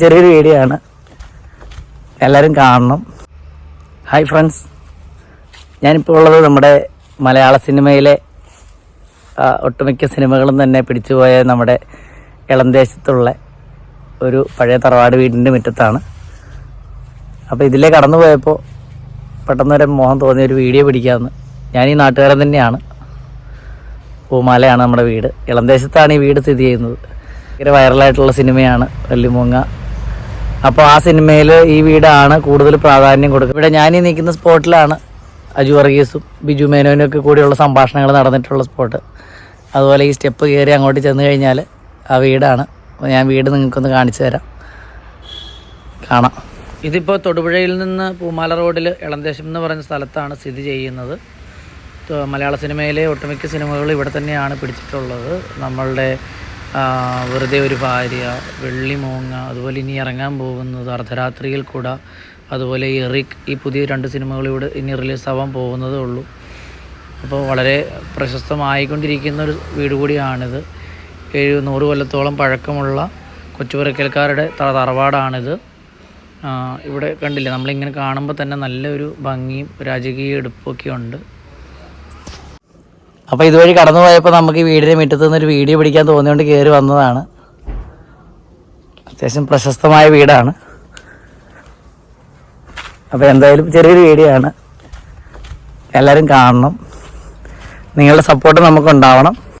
ചെറിയൊരു വീഡിയോ ആണ്. എല്ലാവരും കാണണം. ഹായ് ഫ്രണ്ട്സ് ഞാനിപ്പോൾ ഉള്ളത് നമ്മുടെ മലയാള സിനിമയിലെ ഒട്ടുമിക്ക സിനിമകളും തന്നെ പിടിച്ചുപോയ നമ്മുടെ ഇളംദേശത്തുള്ള ഒരു പഴയ തറവാട് വീടിന്റെ മുറ്റത്താണ്. അപ്പോൾ ഇതിലേ കടന്നു പോയപ്പോൾ പെട്ടെന്നൊരു മോഹം തോന്നിയ ഒരു വീഡിയോ പിടിക്കാമെന്ന് ഞാൻ ഈ നാട്ടുകാരൻ തന്നെയാണ്. പൂമാലയാണ് നമ്മുടെ വീട്. ഇളംദേശത്താണ് ഈ വീട് സ്ഥിതി ചെയ്യുന്നത്. ഭയങ്കര വൈറലായിട്ടുള്ള സിനിമയാണ് വല്ലിമൂങ്ങ അപ്പോൾ ആ സിനിമയിൽ ഈ വീടാണ് കൂടുതൽ പ്രാധാന്യം കൊടുക്കുന്നത്. ഇവിടെ ഞാൻ ഈ നിൽക്കുന്ന സ്പോട്ടിലാണ് അജു വർഗീസും ബിജു മേനോനും ഒക്കെ കൂടിയുള്ള സംഭാഷണങ്ങൾ നടന്നിട്ടുള്ള സ്പോട്ട്. അതുപോലെ ഈ സ്റ്റെപ്പ് കയറി അങ്ങോട്ട് ചെന്ന് കഴിഞ്ഞാൽ ആ വീടാണ്. ഞാൻ വീട് നിങ്ങൾക്കൊന്ന് കാണിച്ചു തരാം. കാണാം. ഇതിപ്പോൾ തൊടുപുഴയിൽ നിന്ന് പൂമാല റോഡിൽ ഇളന്തേശം എന്ന് പറയുന്ന സ്ഥലത്താണ് സ്ഥിതി ചെയ്യുന്നത്. മലയാള സിനിമയിലെ ഒട്ടുമിക്ക സിനിമകൾ ഇവിടെ തന്നെയാണ് പിടിച്ചിട്ടുള്ളത്. നമ്മളുടെ വെറുതെ ഒരു ഭാര്യ വെള്ളി മോങ്ങ അതുപോലെ ഇനി ഇറങ്ങാൻ പോകുന്നത് അർദ്ധരാത്രിയിൽ കൂട അതുപോലെ എറിക് ഈ പുതിയ രണ്ട് സിനിമകളിവിടെ ഇനി റിലീസ് ആവാൻ പോകുന്നതേ ഉള്ളൂ. അപ്പോൾ വളരെ പ്രശസ്തമായിക്കൊണ്ടിരിക്കുന്ന ഒരു വീട് കൂടിയാണിത്. ഏഴ് നൂറ് കൊല്ലത്തോളം പഴക്കമുള്ള കൊച്ചുപുരക്കൽക്കാരുടെ തറവാടാണിത്. ഇവിടെ കണ്ടില്ലേ നമ്മളിങ്ങനെ കാണുമ്പോൾ തന്നെ നല്ലൊരു ഭംഗിയും രാജകീയ എടുപ്പൊക്കെ ഉണ്ട് അപ്പോൾ ഇതുവഴി കടന്നു പോയപ്പോൾ നമുക്ക് ഈ വീടിന്റെ മുറ്റത്തു ഒരു വീഡിയോ പിടിക്കാൻ തോന്നിയോണ്ട് കയറി വന്നതാണ്. അത്യാവശ്യം പ്രശസ്തമായ വീടാണ്. അപ്പോൾ എന്തായാലും ചെറിയൊരു വീഡിയോ ആണ്. എല്ലാവരും കാണണം. നിങ്ങളുടെ സപ്പോർട്ട് നമുക്ക് ഉണ്ടാവണം.